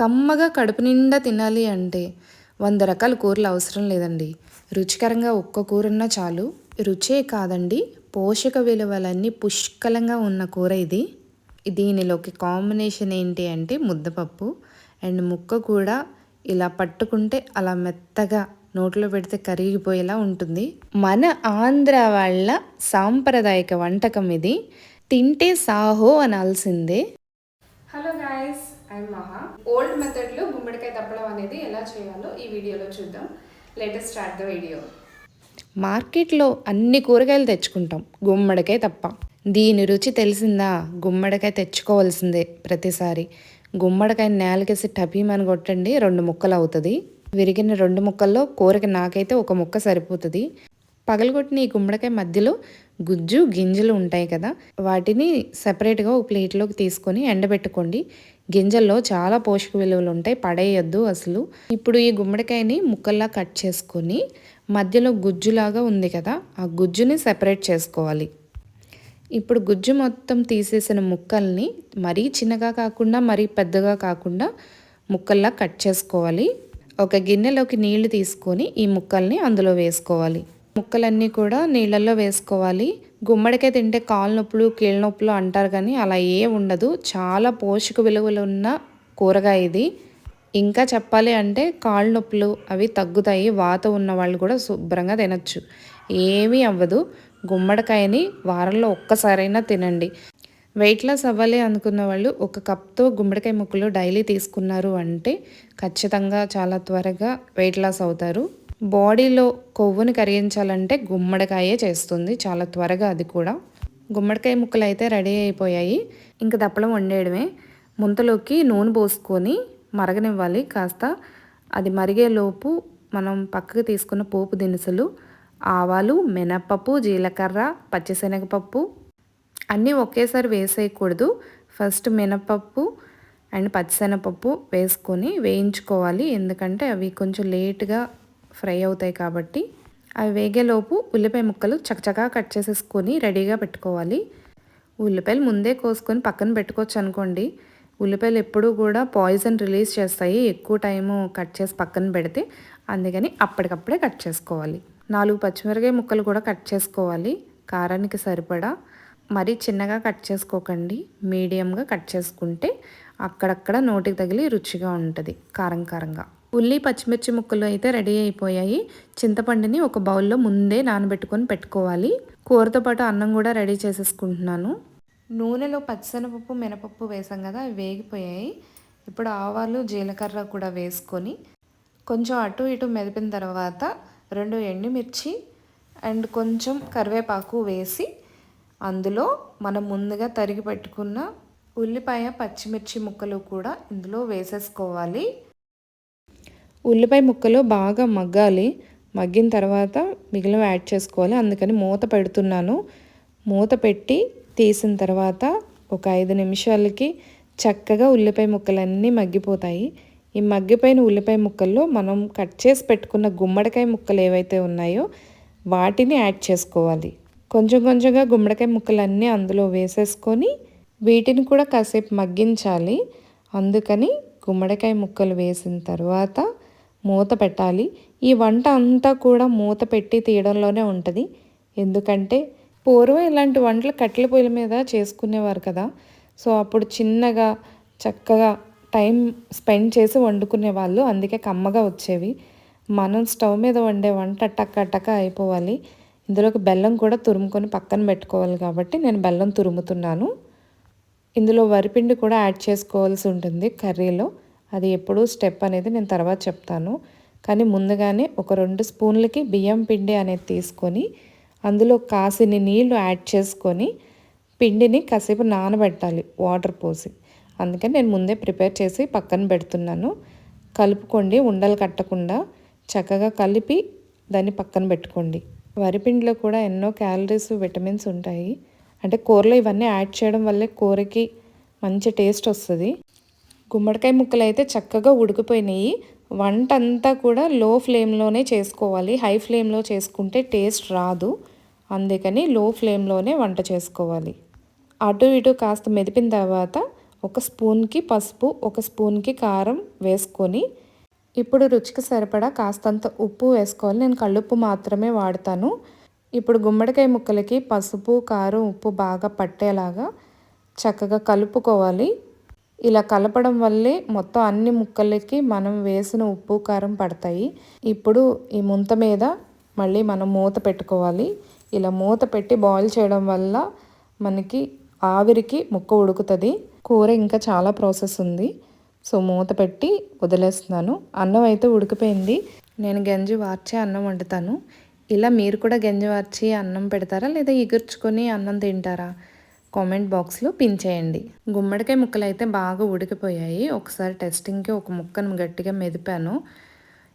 కమ్మగా కడుపు నిండా తినాలి అంటే వంద రకాల కూరలు అవసరం లేదండి. రుచికరంగా ఒక్క కూరన్నా చాలు. రుచే కాదండి. పోషక విలువలన్నీ పుష్కలంగా ఉన్న కూర ఇది. దీనిలోకి కాంబినేషన్ ఏంటి అంటే ముద్దపప్పు. అండ్ ముక్క కూడా ఇలా పట్టుకుంటే అలా మెత్తగా నోట్లో పెడితే కరిగిపోయేలా ఉంటుంది. మన ఆంధ్ర వాళ్ళ సాంప్రదాయక వంటకం ఇది. తింటే సాహో అనాల్సిందే. హలో గాయస్ ఐ మహా ఓల్డ్ మెథడ్లో గుమ్మడికాయ తప్పడం అనేది ఎలా చేయాలో ఈ వీడియోలో చూద్దాం. లేటెస్ట్ స్టార్ట్ ద వీడియో మార్కెట్లో అన్ని కూరగాయలు తెచ్చుకుంటాం. గుమ్మడికాయ తప్ప. దీని రుచి తెలిసిందా? గుమ్మడికాయ తెచ్చుకోవాల్సిందే ప్రతిసారి. గుమ్మడికాయ నేలకేసి టపీమని కొట్టండి రెండు ముక్కలు అవుతుంది. విరిగిన రెండు ముక్కల్లో కూరకి నాకైతే ఒక ముక్క సరిపోతుంది. పగలగొట్టిన ఈ గుమ్మడికాయ మధ్యలో గుజ్జు గింజలు ఉంటాయి కదా వాటిని సపరేట్గా ఒక ప్లేట్లోకి తీసుకొని ఎండబెట్టుకోండి. గింజల్లో చాలా పోషక విలువలు ఉంటాయి పడేయొద్దు అసలు. ఇప్పుడు ఈ గుమ్మడికాయని ముక్కల్లా కట్ చేసుకొని మధ్యలో గుజ్జులాగా ఉంది కదా ఆ గుజ్జుని సెపరేట్ చేసుకోవాలి. ఇప్పుడు గుజ్జు మొత్తం తీసేసిన ముక్కల్ని మరీ చిన్నగా కాకుండా మరీ పెద్దగా కాకుండా ముక్కల్లా కట్ చేసుకోవాలి. ఒక గిన్నెలోకి నీళ్ళు తీసుకొని ఈ ముక్కల్ని అందులో వేసుకోవాలి. ముక్కలన్నీ కూడా నీళ్ళల్లో వేసుకోవాలి. గుమ్మడికాయ తింటే కాళ్ళ నొప్పులు కీళ్ళ నొప్పులు అంటారు కానీ అలా ఏ ఉండదు. చాలా పోషక విలువలు ఉన్న కూరగాయ ఇది. ఇంకా చెప్పాలి అంటే కాళ్ళ నొప్పులు అవి తగ్గుతాయి. వాత ఉన్న వాళ్ళు కూడా శుభ్రంగా తినచ్చు. ఏమీ అవ్వదు. గుమ్మడికాయని వారంలో ఒక్కసారైనా తినండి. వెయిట్ లాస్ అవ్వాలి అనుకున్న వాళ్ళు ఒక కప్తో గుమ్మడికాయ ముక్కలు డైలీ తీసుకున్నారు అంటే ఖచ్చితంగా చాలా త్వరగా వెయిట్ లాస్ అవుతారు. బాడీలో కొవ్వుని కరిగించాలంటే గుమ్మడికాయే చేస్తుంది. చాలా త్వరగా అది కూడా. గుమ్మడికాయ ముక్కలు అయితే రెడీ అయిపోయాయి. ఇంకా దప్పడం వండేయడమే. ముంతలోకి నూనె పోసుకొని మరగనివ్వాలి. కాస్త అది మరిగేలోపు మనం పక్కకు తీసుకున్న పోపు దినుసులు ఆవాలు మినప్పప్పు జీలకర్ర పచ్చిశనగపప్పు అన్నీ ఒకేసారి వేసేయకూడదు. ఫస్ట్ మినపప్పు అండ్ పచ్చిశనగపప్పు వేసుకొని వేయించుకోవాలి. ఎందుకంటే అవి కొంచెం లేట్గా ఫ్రై అవుతాయి కాబట్టి అవి వేగేలోపు ఉల్లిపాయ ముక్కలు చకచకా కట్ చేసేసుకొని రెడీగా పెట్టుకోవాలి. ఉల్లిపాయలు ముందే కోసుకొని పక్కన పెట్టుకోవచ్చు అనుకోండి. ఉల్లిపాయలు ఎప్పుడూ కూడా పాయిజన్ రిలీజ్ చేస్తాయి. ఎక్కువ టైము కట్ చేసి పక్కన పెడితే అందుకని అప్పటికప్పుడే కట్ చేసుకోవాలి. నాలుగు పచ్చిమిరకాయ ముక్కలు కూడా కట్ చేసుకోవాలి. కారానికి సరిపడా మరీ చిన్నగా కట్ చేసుకోకండి. మీడియంగా కట్ చేసుకుంటే అక్కడక్కడ నోటికి తగిలి రుచిగా ఉంటుంది. కారం కారంగా. ఉల్లి పచ్చిమిర్చి ముక్కలు అయితే రెడీ అయిపోయాయి. చింతపండుని ఒక బౌల్లో ముందే నానబెట్టుకొని పెట్టుకోవాలి. కూరతో పాటు అన్నం కూడా రెడీ చేసేసుకుంటున్నాను. నూనెలో పచ్చిశనగపప్పు మినపప్పు వేసాం కదా అవి వేగిపోయాయి. ఇప్పుడు ఆవాలు జీలకర్ర కూడా వేసుకొని కొంచెం అటు ఇటు మెదిపిన తర్వాత రెండు ఎండుమిర్చి అండ్ కొంచెం కరివేపాకు వేసి అందులో మనం ముందుగా తరిగి పెట్టుకున్న ఉల్లిపాయ పచ్చిమిర్చి ముక్కలు కూడా ఇందులో వేసేసుకోవాలి. ఉల్లిపాయ ముక్కలు బాగా మగ్గాలి. మగ్గిన తర్వాత మిగిలిన యాడ్ చేసుకోవాలి. అందుకని మూత పెడుతున్నాను. మూత పెట్టి తీసిన తర్వాత ఒక ఐదు నిమిషాలకి చక్కగా ఉల్లిపాయ ముక్కలన్నీ మగ్గిపోతాయి. ఈ మగ్గిపోయిన ఉల్లిపాయ ముక్కల్లో మనం కట్ చేసి పెట్టుకున్న గుమ్మడికాయ ముక్కలు ఏవైతే ఉన్నాయో వాటిని యాడ్ చేసుకోవాలి. కొంచెం కొంచెంగా గుమ్మడికాయ ముక్కలన్నీ అందులో వేసేసుకొని వీటిని కూడా కాసేపు మగ్గించాలి. అందుకని గుమ్మడికాయ ముక్కలు వేసిన తర్వాత మూత పెట్టాలి. ఈ వంట అంతా కూడా మూత పెట్టి తీయడంలోనే ఉంటుంది. ఎందుకంటే పూర్వం ఇలాంటి వంటలు కట్టెల పొయ్యిల మీద చేసుకునేవారు కదా. సో అప్పుడు చిన్నగా చక్కగా టైం స్పెండ్ చేసి వండుకునే వాళ్ళు అందుకే కమ్మగా వచ్చేవి. మనం స్టవ్ మీద వండే వంట టక్క టక్క అయిపోవాలి. ఇందులోకి బెల్లం కూడా తురుముకొని పక్కన పెట్టుకోవాలి కాబట్టి నేను బెల్లం తురుముతున్నాను. ఇందులో వరిపిండి కూడా యాడ్ చేసుకోవాల్సి ఉంటుంది కర్రీలో. అది ఎప్పుడూ స్టెప్ అనేది నేను తర్వాత చెప్తాను. కానీ ముందుగానే ఒక రెండు స్పూన్లకి బియ్యం పిండి అనేది తీసుకొని అందులో కాసిని నీళ్ళు యాడ్ చేసుకొని పిండిని కాసేపు నానబెట్టాలి వాటర్ పోసి. అందుకని నేను ముందే ప్రిపేర్ చేసి పక్కన పెడుతున్నాను. కలుపుకోండి ఉండలు కట్టకుండా చక్కగా కలిపి దాన్ని పక్కన పెట్టుకోండి. వరిపిండిలో కూడా ఎన్నో క్యాలరీస్ విటమిన్స్ ఉంటాయి. అంటే కూరలో ఇవన్నీ యాడ్ చేయడం వల్లే కూరకి మంచి టేస్ట్ వస్తుంది. గుమ్మడికాయ ముక్కలు అయితే చక్కగా ఉడికిపోయినాయి. వంట అంతా కూడా లో ఫ్లేమ్లోనే చేసుకోవాలి. హై ఫ్లేమ్లో చేసుకుంటే టేస్ట్ రాదు. అందుకని లో ఫ్లేమ్లోనే వంట చేసుకోవాలి. అటు ఇటు కాస్త మెదిపిన తర్వాత ఒక స్పూన్కి పసుపు ఒక స్పూన్కి కారం వేసుకొని ఇప్పుడు రుచికి సరిపడా కాస్తంత ఉప్పు వేసుకోవాలి. నేను కళ్ళుప్పు మాత్రమే వాడతాను. ఇప్పుడు గుమ్మడికాయ ముక్కలకి పసుపు కారం ఉప్పు బాగా పట్టేలాగా చక్కగా కలుపుకోవాలి. ఇలా కలపడం వల్లే మొత్తం అన్ని ముక్కలకి మనం వేసిన ఉప్పు కారం పడతాయి. ఇప్పుడు ఈ ముంత మీద మళ్ళీ మనం మూత పెట్టుకోవాలి. ఇలా మూత పెట్టి బాయిల్ చేయడం వల్ల మనకి ఆవిరికి ముక్క ఉడుకుతుంది. కూర ఇంకా చాలా ప్రాసెస్ ఉంది. సో మూత పెట్టి వదిలేస్తున్నాను. అన్నం అయితే ఉడికిపోయింది. నేను గంజి వార్చి అన్నం వండుతాను. ఇలా మీరు కూడా గంజి వార్చి అన్నం పెడతారా లేదా ఎగుర్చుకొని అన్నం తింటారా? కామెంట్ బాక్స్లో పిన్ చేయండి. గుమ్మడికాయ ముక్కలు అయితే బాగా ఉడికిపోయాయి. ఒకసారి టెస్టింగ్కి ఒక ముక్కను గట్టిగా మెదిపాను.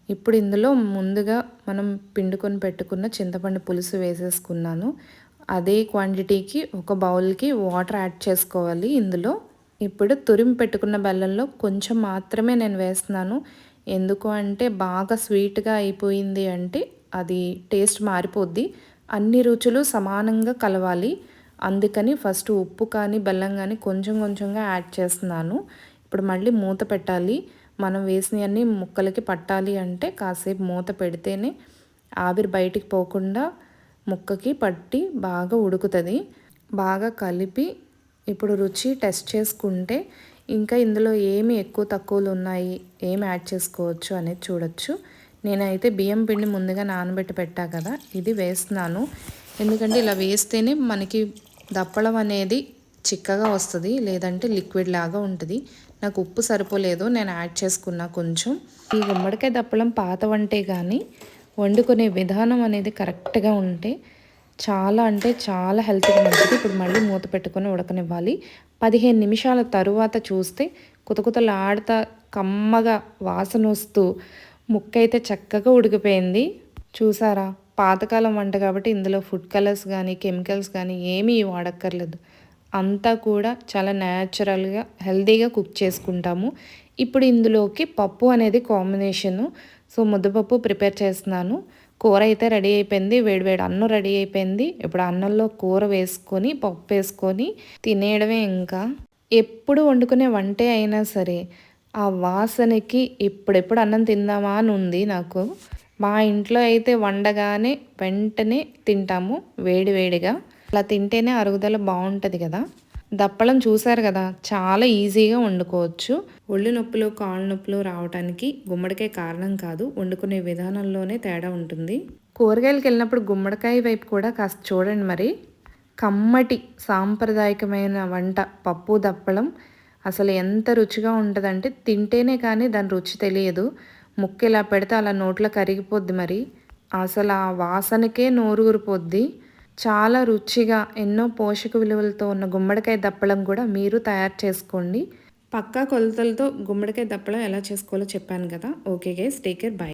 ఇప్పుడు ఇందులో ముందుగా మనం పిండుకొని పెట్టుకున్న చింతపండు పులుసు వేసేసుకున్నాను. అదే క్వాంటిటీకి ఒక బౌల్కి వాటర్ యాడ్ చేసుకోవాలి ఇందులో. ఇప్పుడు తురిమి పెట్టుకున్న బెల్లంలో కొంచెం మాత్రమే నేను వేస్తున్నాను. ఎందుకు అంటే బాగా స్వీట్గా అయిపోయింది అంటే అది టేస్ట్ మారిపోద్ది. అన్ని రుచులు సమానంగా కలవాలి. అందుకని ఫస్ట్ ఉప్పు కానీ బెల్లం కానీ కొంచెం కొంచెంగా యాడ్ చేస్తున్నాను. ఇప్పుడు మళ్ళీ మూత పెట్టాలి. మనం వేసినవన్నీ ముక్కలకి పట్టాలి అంటే కాసేపు మూత పెడితేనే ఆవిరి బయటికి పోకుండా ముక్కకి పట్టి బాగా ఉడుకుతుంది. బాగా కలిపి ఇప్పుడు రుచి టెస్ట్ చేసుకుంటే ఇంకా ఇందులో ఏమి ఎక్కువ తక్కువలు ఉన్నాయి ఏమి యాడ్ చేసుకోవచ్చు అనేది చూడొచ్చు. నేనైతే బియ్యం పిండి ముందుగా నానబెట్టి పెట్టా కదా ఇది వేస్తున్నాను. ఎందుకంటే ఇలా వేస్తేనే మనకి దప్పడం అనేది చిక్కగా వస్తుంది లేదంటే లిక్విడ్ లాగా ఉంటుంది. నాకు ఉప్పు సరిపోలేదు నేను యాడ్ చేసుకున్నా కొంచెం. ఈ గుమ్మడికాయ దప్పడం పాత వంటే కానీ వండుకునే విధానం అనేది కరెక్ట్గా ఉంటే చాలా అంటే చాలా హెల్త్గా మంచిది. ఇప్పుడు మళ్ళీ మూత పెట్టుకొని ఉడకనివ్వాలి. పదిహేను నిమిషాల తరువాత చూస్తే కుతకుతలాడుతా కమ్మగా వాసన వస్తూ ముక్క అయితే చక్కగా ఉడికిపోయింది. చూసారా? పాతకాలం వంట కాబట్టి ఇందులో ఫుడ్ కలర్స్ కానీ కెమికల్స్ కానీ ఏమీ వాడక్కర్లేదు. అంతా కూడా చాలా న్యాచురల్గా హెల్తీగా కుక్ చేసుకుంటాము. ఇప్పుడు ఇందులోకి పప్పు అనేది కాంబినేషను సో ముద్దపప్పు ప్రిపేర్ చేస్తున్నాను. కూర అయితే రెడీ అయిపోయింది. వేడివేడి అన్నం రెడీ అయిపోయింది. ఇప్పుడు అన్నంలో కూర వేసుకొని పప్పు వేసుకొని తినేయడమే ఇంకా. ఎప్పుడు వండుకునే వంటే అయినా సరే ఆ వాసనకి ఇప్పుడెప్పుడు అన్నం తిందామా అని ఉంది నాకు. మా ఇంట్లో అయితే వండగానే వెంటనే తింటాము వేడివేడిగా అలా తింటేనే అరుగుదల బాగుంటుంది కదా. దప్పలం చూసారు కదా చాలా ఈజీగా వండుకోవచ్చు. ఒళ్ళు నొప్పులు కాళ్ళు నొప్పులు రావడానికి గుమ్మడికాయ కారణం కాదు వండుకునే విధానంలోనే తేడా ఉంటుంది. కూరగాయలకు వెళ్ళినప్పుడు గుమ్మడికాయ వైపు కూడా కాస్త చూడండి మరి. కమ్మటి సాంప్రదాయకమైన వంట పప్పు దప్పలం అసలు ఎంత రుచిగా ఉంటుందంటే తింటేనే కానీ దాని రుచి తెలియదు. ముక్క ఇలా పెడితే అలా నోట్లో కరిగిపోద్ది మరి. అసలు ఆ వాసనకే నోరూరిపోద్ది. చాలా రుచిగా ఎన్నో పోషక విలువలతో ఉన్న గుమ్మడికాయ దప్పడం కూడా మీరు తయారు చేసుకోండి. పక్కా కొలతలతో గుమ్మడికాయ దప్పడం ఎలా చేసుకోవాలో చెప్పాను కదా. Okay guys take care bye.